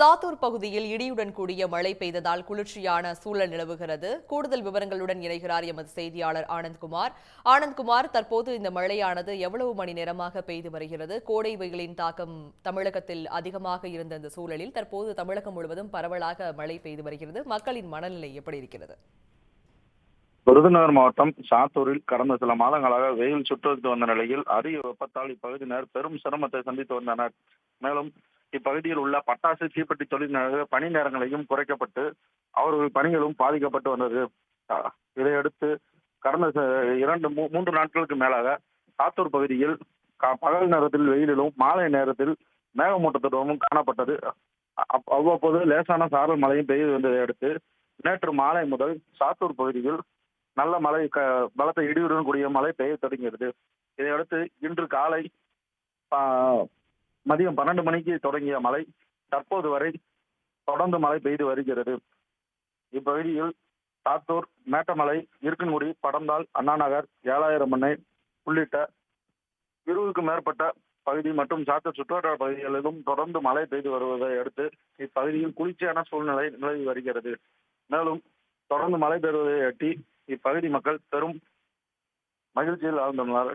சாத்தூர் பகுதியில் இடியுடன் கூடிய மழை பெய்ததால் குளிர்ச்சியான சூழல் நிலவுகிறது. கூடுதல் விவரங்களுடன் இணைகிறார் எமது செய்தியாளர் ஆனந்த்குமார். ஆனந்த்குமார் தற்போது இந்த மழையானது எவ்வளவு மணி நேரமாக பெய்து வருகிறது? கோடை வெயிலின் தாக்கம் தமிழகத்தில் அதிகமாக இருந்த இந்த சூழலில் தற்போது தமிழகம் முழுவதும் பரவலாக மழை பெய்து வருகிறது. மக்களின் மனநிலை எப்படி இருக்கிறது? விருதுநகர் மாவட்டம் சாத்தூரில் கடந்த சில மாதங்களாக வெயில் சுற்றி வந்த நிலையில் அரிய வெப்பத்தால் இப்பகுதியினர் பெரும் சிரமத்தை சந்தித்து வந்தனர். மேலும் இப்பகுதியில் உள்ள பட்டாசு தீப்பெட்டி தொழிலினர் பணி நேரங்களையும் குறைக்கப்பட்டு அவர்கள் பணிகளும் பாதிக்கப்பட்டு வந்தது. இதையடுத்து கடந்த இரண்டு மூன்று நாட்களுக்கு மேலாக சாத்தூர் பகுதியில் பகல் நேரத்தில் வெயிலிலும் மாலை நேரத்தில் மேகமூட்டத்துடனும் காணப்பட்டது. அவ்வப்போது லேசான சாரல் மழையும் பெய்து வந்ததை அடுத்து நேற்று மாலை முதல் சாத்தூர் பகுதியில் நல்ல மழை க பலத்த இடியுடன் கூடிய மழை பெய்ய தொடங்கியது. இதையடுத்து இன்று காலை மதியம் பன்னெண்டு மணிக்கு தொடங்கிய மழை தற்போது வரை தொடர்ந்து மழை பெய்து வருகிறது. இப்பகுதியில் சாத்தூர் மேட்டமலை இருக்கன்குடி படந்தால் அண்ணாநகர் ஏழாயிரம் மண்ணை உள்ளிட்ட இருபதுக்கும் மேற்பட்ட பகுதி மற்றும் சாத்தூர் சுற்றுவட்டார பகுதிகளிலும் தொடர்ந்து மழை பெய்து வருவதை அடுத்து இப்பகுதியில் குளிர்ச்சியான சூழ்நிலை நிலவி வருகிறது. மேலும் தொடர்ந்து மழை பெறுவதை இப்பகுதி மக்கள் பெரும் மகிழ்ச்சியில் ஆழ்ந்துள்ளனர்.